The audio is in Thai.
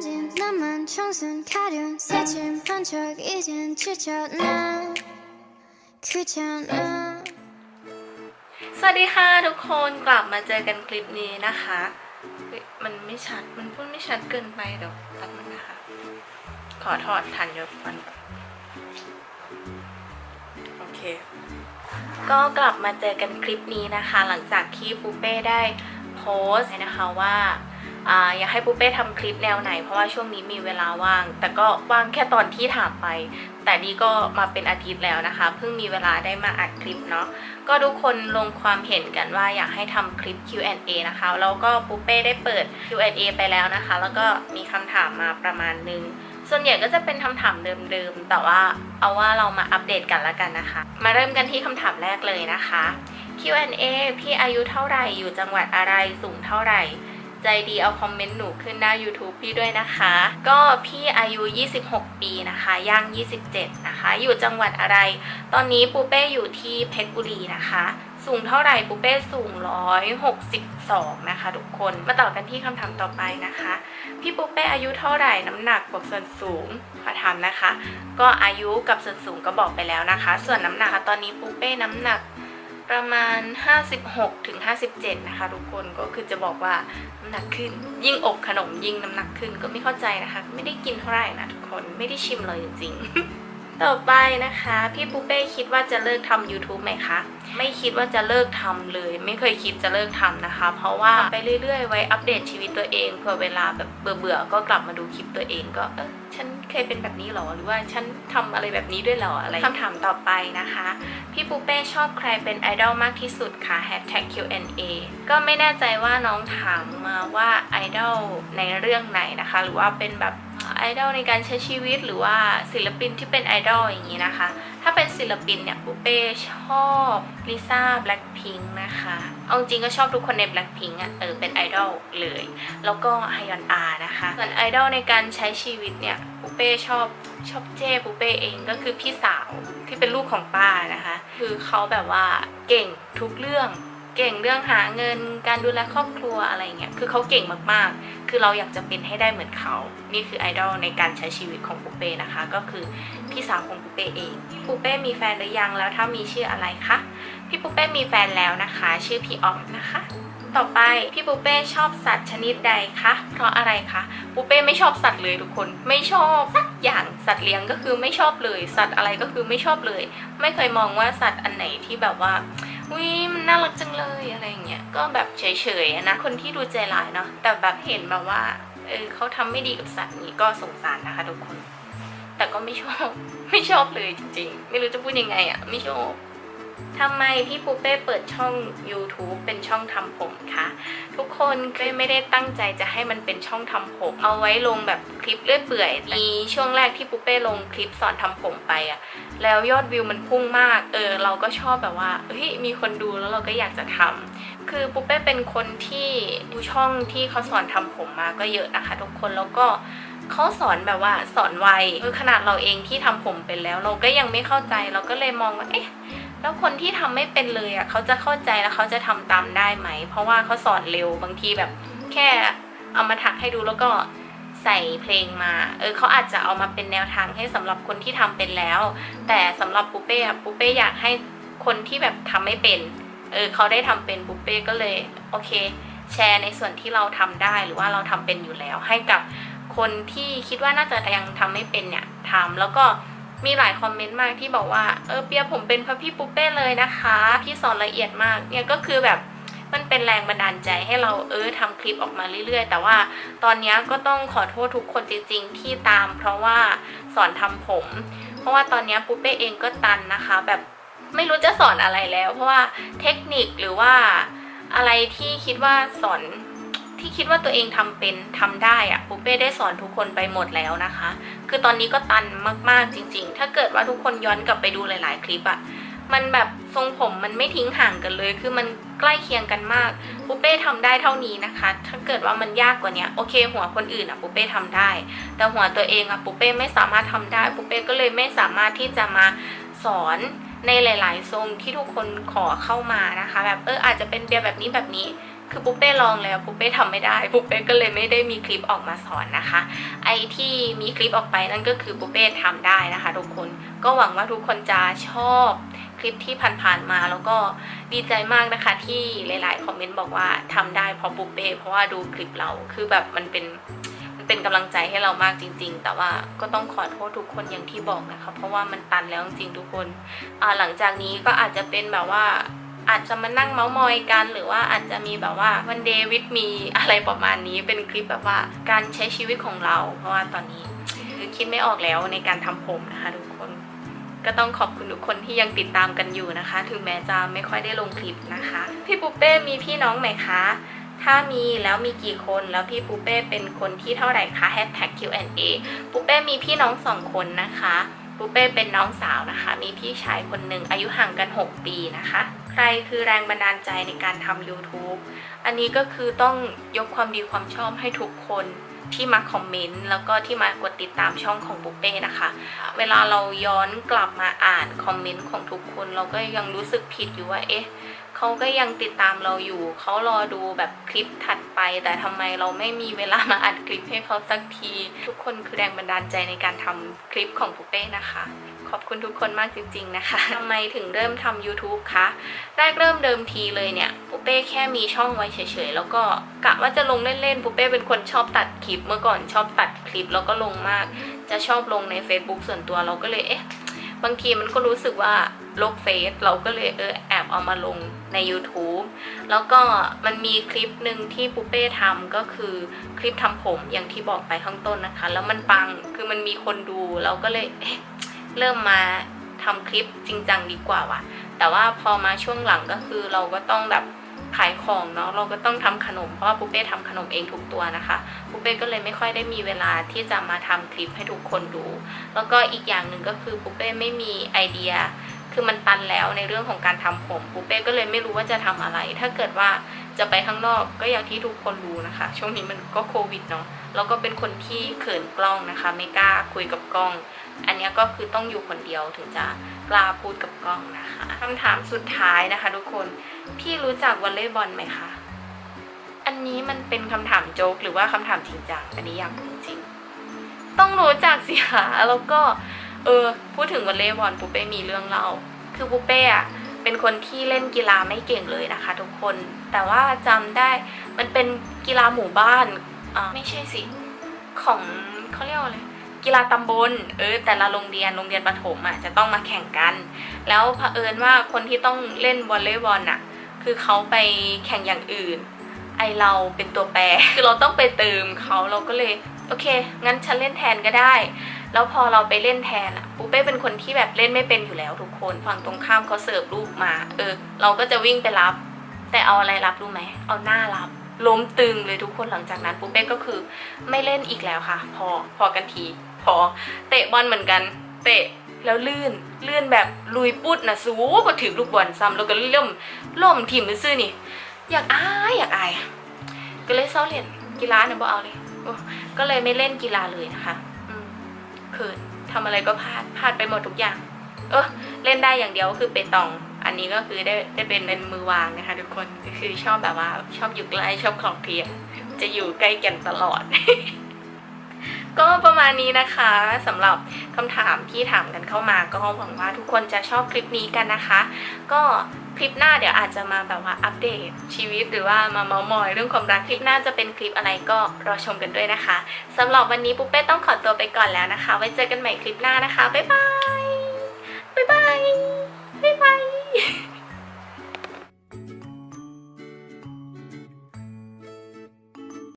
집 나만 청순 가련 새침 반짝 이젠 지쳤나 귀찮아 สวัสดีค่ะทุกคนกลับมาเจอกันคลิปนี้นะคะเฮ้ยมันไม่ชัด มันพูดไม่ชัดเกินไปเดี๋ยวแป๊บนึงนะคะ ขอถอดทันยกฟันก่อนโอเค ก็กลับมาเจอกันคลิปนี้นะคะ หลังจากที่ปูเป้ได้โพสต์นะคะว่า อยากให้ปูเป้ทำคลิปแนวไหน เพราะว่าช่วงนี้มีเวลาว่าง แต่ก็ว่างแค่ตอนที่ถามไป แต่นี่ก็มาเป็นอาทิตย์แล้วนะคะ เพิ่งมีเวลาได้มาอัดคลิปเนาะก็ทุกคนลงความเห็นกันว่าอยากให้ทำคลิป Q&A นะคะแล้วก็ปูเป้ได้เปิด Q&A ไปแล้วนะคะ แล้วก็มีคำถามมาประมาณนึงส่วนใหญ่ก็จะเป็นคำถามเดิมๆ แต่ว่าเอาว่าเรามาอัปเดตกันละกันนะคะ มาเริ่มกันที่คำถามแรกเลยนะคะ Q&A พี่อายุเท่าไหร่ อยู่จังหวัดอะไร สูงเท่าไหร่ ใจดีเอาคอมเมนต์หนูขึ้นหน้า YouTube พี่ด้วยนะคะ ก็พี่อายุ 26 ปีนะคะ ย่าง 27 นะคะ อยู่จังหวัดอะไร ตอนนี้ปูเป้อยู่ที่เพชรบุรีนะคะ สูงเท่าไหร่ปูเป้สูง 162 นะคะ ทุกคน มาต่อกันที่คำถามต่อไปนะคะ พี่ปูเป้อายุเท่าไหร่น้ำหนักกับส่วนสูงขอถามนะคะ ก็อายุกับส่วนสูงก็บอกไปแล้วนะคะ ส่วนน้ำหนักตอนนี้ปูเป้น้ำหนัก ประมาณ 56ถึง57นะคะทุกคนก็คือจะบอกว่าน้ำหนักขึ้น ยิ่งอบขนมยิ่งน้ำหนักขึ้นก็ไม่เข้าใจนะคะ ไม่ได้กินเท่าไหร่นะทุกคนไม่ได้ชิมเลยจริงๆ ต่อไปนะคะ พี่ปูเป้คิดว่าจะเลิกทำ YouTube ไหมคะไม่คิดว่าจะเลิกทำเลย ไม่เคยคิดจะเลิกทำนะคะ เพราะว่าไปเรื่อยๆ ไว้อัปเดตชีวิตตัวเองเผื่อเวลาแบบเบื่อๆก็กลับมาดูคลิปตัวเองก็เออ เคยเป็นแบบนี้หรอหรือว่าฉันทำอะไรแบบนี้ด้วยหรออะไรคำถามต่อไปนะคะ พี่ปูเป้ชอบใครเป็นไอดอลมากที่สุดคะ hashtag Q&A ก็ไม่แน่ใจว่าน้องถามมาว่าไอดอลในเรื่องไหนนะคะ หรือว่าเป็นแบบไอดอลในการใช้ชีวิตหรือว่าศิลปินที่เป็นไอดอลอย่างนี้นะคะถ้าเป็นศิลปินเนี่ยปูเป้ชอบลิซ่าแบล็คพิงค์นะคะ เอาจริงก็ชอบทุกคนในแบล็คพิงค์อะเออเป็นไอดอลเลย แล้วก็ฮยอนอานะคะ ส่วนไอดอลในการใช้ชีวิตเนี่ยปูเป้ชอบชอบเจ้ปูเป้เองก็คือพี่สาวที่เป็นลูกของป้านะคะ คือเขาแบบว่าเก่งทุกเรื่อง เก่งเรื่องหาเงินการดูแลครอบครัวอะไรเงี้ย คือเขาเก่งมากๆ คือเราอยากจะเป็นให้ได้เหมือนเขา นี่คือไอดอลในการใช้ชีวิตของปูเป้นะคะ ก็คือพี่สาวของปูเป้เองปูเป้มีแฟนหรือยังแล้วถ้ามีชื่ออะไรคะ พี่ปูเป้มีแฟนแล้วนะคะ ชื่อพี่ออฟนะคะ ต่อไปพี่ปูเป้ชอบสัตว์ชนิดใดคะ เพราะอะไรคะ ปูเป้ไม่ชอบสัตว์เลยทุกคน ไม่ชอบสักอย่างสัตว์เลี้ยงก็คือไม่ชอบเลย สัตว์อะไรก็คือไม่ชอบเลย ไม่เคยมองว่าสัตว์อันไหนที่แบบว่า วิมันน่ารักจังเลยอะไรอย่างเงี้ยก็แบบเฉยๆนะคนที่ดูใจร้ายเนาะแต่แบบเห็นแบบว่าเออเขาทำไม่ดีกับสัตว์นี้ก็สงสารนะคะทุกคน แต่ก็ไม่ชอบไม่ชอบเลยจริงๆ ไม่รู้จะพูดยังไงอะไม่ชอบ ทำไมพี่ปูเป้เปิดช่อง YouTube เป็นช่องทำผมคะทุกคนก็ไม่ได้ตั้งใจจะให้มันเป็นช่องทำผม เอาไว้ลงแบบคลิปเลื่อยเปื่อยมีช่วงแรกที่ปูเป้ลงคลิปสอนทำผมไปอะแล้วยอดวิวมันพุ่งมาก เออ เราก็ชอบแบบว่าเฮ้ยมีคนดูแล้วเราก็อยากจะทำคือปูเป้เป็นคนที่ดูช่องที่เขาสอนทำผมมาก็เยอะนะคะทุกคนแล้วก็เขาสอนแบบว่าสอนไวเออขนาดเราเองที่ทำผมเป็นแล้ว เราก็ยังไม่เข้าใจเราก็เลยมองว่าเอ๊ะ แล้วคนที่ทำไม่เป็นเลยอะเขาจะเข้าใจแล้วเขาจะทำตามได้ไหม เพราะว่าเขาสอนเร็วบางทีแบบ แค่เอามาถักให้ดูแล้วก็ใส่เพลงมา เออเขาอาจจะเอามาเป็นแนวทางให้สำหรับคนที่ทำเป็นแล้ว แต่สำหรับปูเป้อะปูเป้อยากให้คนที่แบบทำไม่เป็น เออเขาได้ทำเป็นปูเป้ก็เลยโอเค แชร์ในส่วนที่เราทำได้หรือว่าเราทำเป็นอยู่แล้ว ให้กับคนที่คิดว่าน่าจะยังทำไม่เป็นเนี่ยทำแล้วก็ มีหลายคอมเมนต์มากที่บอกว่าเออเปียผมเป็นพระพี่ปูเป้เลยนะคะพี่สอนละเอียดมากเนี่ยก็คือแบบมันเป็นแรงบันดาลใจให้เราเออทำคลิปออกมาเรื่อยๆ แต่ว่าตอนนี้ก็ต้องขอโทษทุกคนจริงๆ ที่ตาม เพราะว่าสอนทำผม เพราะว่าตอนนี้ยปูเป้เองก็ตันนะคะ แบบไม่รู้จะสอนอะไรแล้ว เพราะว่าเทคนิคหรือว่าอะไรที่คิดว่าสอน ที่คิดว่าตัวเองทำเป็นทำได้อะปูเป้ได้สอนทุกคนไปหมดแล้วนะคะ คือตอนนี้ก็ตันมากๆจริง ๆ ถ้าเกิดว่าทุกคนย้อนกลับไปดูหลาย ๆ คลิปอะมันแบบทรงผมมันไม่ทิ้งห่างกันเลย คือมันใกล้เคียงกันมากปูเป้ทำได้เท่านี้นะคะ ถ้าเกิดว่ามันยากกว่านี้โอเค หัวคนอื่นอะปูเป้ทำได้ แต่หัวตัวเองอะปูเป้ไม่สามารถทำได้ปูเป้ก็เลยไม่สามารถที่จะมาสอนในหลาย ๆ ทรงที่ทุกคนขอเข้ามานะคะ แบบเอออาจจะเป็นเบียร์แบบนี้แบบนี้ คือปุ๊บเป้ลองแล้วปุ๊บเป้ทำไม่ได้ปุ๊บเป้ก็เลยไม่ได้มีคลิปออกมาสอนนะคะ ไอที่มีคลิปออกไปนั่นก็คือปุ๊บเป้ทำได้นะคะทุกคนก็หวังว่าทุกคนจะชอบคลิปที่ผ่านๆมาแล้วก็ดีใจมากนะคะ ที่หลายๆคอมเมนต์บอกว่าทำได้เพราะปุ๊บเป้เพราะว่าดูคลิปเราคือแบบมันเป็นมันเป็นกำลังใจให้เรามากจริง ๆ แต่ว่าก็ต้องขอโทษทุกคนอย่างที่บอกนะคะ เพราะว่ามันตันแล้วจริงๆทุกคนหลังจากนี้ก็อาจจะเป็นแบบว่า อาจจะมานั่งเมาส์มอยกัน หรือว่าอาจจะมีแบบว่าวันเดย์วิดมีอะไรประมาณนี้ เป็นคลิปแบบว่าการใช้ชีวิตของเรา เพราะว่าตอนนี้คือคิดไม่ออกแล้วในการทำผมนะคะทุกคน ก็ต้องขอบคุณทุกคนที่ยังติดตามกันอยู่นะคะ ถึงแม้จะไม่ค่อยได้ลงคลิปนะคะ พี่ปุ๊เป้มีพี่น้องไหมคะถ้ามีแล้วมีกี่คนแล้วพี่ปูเป้เป็นคนที่เท่าไหร่คะ hashtag Q&A ปูเป้มีพี่น้องสองคนนะคะปูเป้เป็นน้องสาวนะคะ มีพี่ชายคนหนึ่งอายุห่างกัน 6 ปีนะคะ ใครคือแรงบันดาลใจในการทำ YouTube อันนี้ก็คือต้องยกความดีความชอบให้ทุกคนที่มาคอมเมนต์แล้วก็ที่มากดติดตามช่องของปูเป้นะคะ เวลาเราย้อนกลับมาอ่านคอมเมนต์ของทุกคน เราก็ยังรู้สึกผิดอยู่ว่าเอ๊ะเขาก็ยังติดตามเราอยู่ เขารอดูแบบคลิปถัดไป แต่ทำไมเราไม่มีเวลามาอัดคลิปให้เขาสักที ทุกคนคือแรงบันดาลใจในการทำคลิปของปุเป้นะคะ ขอบคุณทุกคนมากจริง ๆ นะคะทำไมถึงเริ่มทำ YouTube คะ แรกเริ่มเดิมทีเลยเนี่ย ปุเป้แค่มีช่องไว้เฉยๆ แล้วก็กะว่าจะลงเล่นๆ ปุเป้เป็นคนชอบตัดคลิป เมื่อก่อนชอบตัดคลิปแล้วก็ลงมาก จะชอบลงใน Facebook ส่วนตัวเราก็เลยเอ๊ะบางทีมันก็รู้สึกว่าโลกเฟซเราก็เลยเออแอบเอามาลงใน YouTube แล้วก็มันมีคลิปหนึ่งที่ปูเป้ทำก็คือคลิปทำผมอย่างที่บอกไปข้างต้นนะคะ แล้วมันปังคือมันมีคนดูเราก็เลยเอ๊ะ เริ่มมาทำคลิปจริงจังดีกว่าว่ะ แต่ว่าพอมาช่วงหลังก็คือเราก็ต้องแบบขายของเนาะเราก็ต้องทำขนมเพราะว่าปูเป้ทำขนมเองทุกตัวนะคะปูเป้ก็เลยไม่ค่อยได้มีเวลาที่จะมาทำคลิปให้ทุกคนดู แล้วก็อีกอย่างหนึ่งก็คือปูเป้ไม่มีไอเดีย คือมันตันแล้วในเรื่องของการทำผมปูเป้ก็เลยไม่รู้ว่าจะทำอะไร ถ้าเกิดว่าจะไปข้างนอกก็อย่างที่ทุกคนรู้นะคะ ช่วงนี้มันก็โควิดเนาะแล้วก็เป็นคนที่เขินกล้องนะคะ ไม่กล้าคุยกับกล้อง อันนี้ก็คือต้องอยู่คนเดียวถึงจะกล้าพูดกับกล้องนะคะคำถามสุดท้ายนะคะ ทุกคนพี่รู้จักวอลเลย์บอลไหมคะอันนี้มันเป็นคำถามโจ๊กหรือว่าคำถามจริงจังอันนี้อยากรู้จริง ต้องรู้จักสิคะแล้วก็เออพูดถึงวอลเลย์บอลปุ๊เป้มีเรื่องเล่าคือปุ๊เป้อะเป็นคนที่เล่นกีฬาไม่เก่งเลยนะคะ ทุกคน แต่ว่าจำได้มันเป็นกีฬาหมู่บ้านอ่าไม่ใช่สิ ของเขาเรียกว่าอะไร กีฬาตำบลเออแต่ละโรงเรียนโรงเรียนประถมอะจะต้องมาแข่งกัน แล้วเผอิญว่าคนที่ต้องเล่นวอลเลย์บอลอะคือเขาไปแข่งอย่างอื่น ไอเราเป็นตัวแปรคือเราต้องไปเติมเขาเราก็เลยโอเค งั้นฉันเล่นแทนก็ได้ แล้วพอเราไปเล่นแทนอะปูเป้เป็นคนที่แบบเล่นไม่เป็นอยู่แล้วทุกคนฝั่งตรงข้ามเขาเสิร์ฟลูกมา เออ เราก็จะวิ่งไปรับ แต่เอาอะไรรับรู้ไหมเอาหน้ารับล้มตึงเลยทุกคนหลังจากนั้นปูเป้ก็คือไม่เล่นอีกแล้วค่ะ พอพอกันที พอเตะบอลเหมือนกัน เตะแล้วลื่นลื่นแบบลุยปุดนะสูพอถึงลูกบอลซ้ำแล้วก็เริ่มล่มทีมซื่อนี่ อยากอายอยากอาย ก็เลยเศร้าเล่นกีฬาเนี่ยบ่เอาเลยก็เลยไม่เล่นกีฬาเลยนะคะอืมเขินทำอะไรก็พลาดพลาดไปหมดทุกอย่าง เออเล่นได้อย่างเดียวก็คือเปตอง อันนี้ก็คือได้ได้เป็นเป็นมือวางนะคะทุกคนก็คือชอบแบบว่า ชอบอยู่ใกล้ชอบคลองเคลียรจะอยู่ใกล้กันตลอด ก็ประมาณนี้นะคะสำหรับคำถามที่ถามกันเข้ามา ก็หวังว่าทุกคนจะชอบคลิปนี้กันนะคะ ก็คลิปหน้าเดี๋ยวอาจจะมาแบบว่าอัปเดตชีวิตหรือว่ามาเมามอยเรื่องความรักคลิปหน้าจะเป็นคลิปอะไรก็รอชมกันด้วยนะคะสำหรับวันนี้ปุ๊เป้ต้องขอตัวไปก่อนแล้วนะคะ ไว้เจอกันใหม่คลิปหน้านะคะบ๊ายบายบ๊ายบายบ๊ายบาย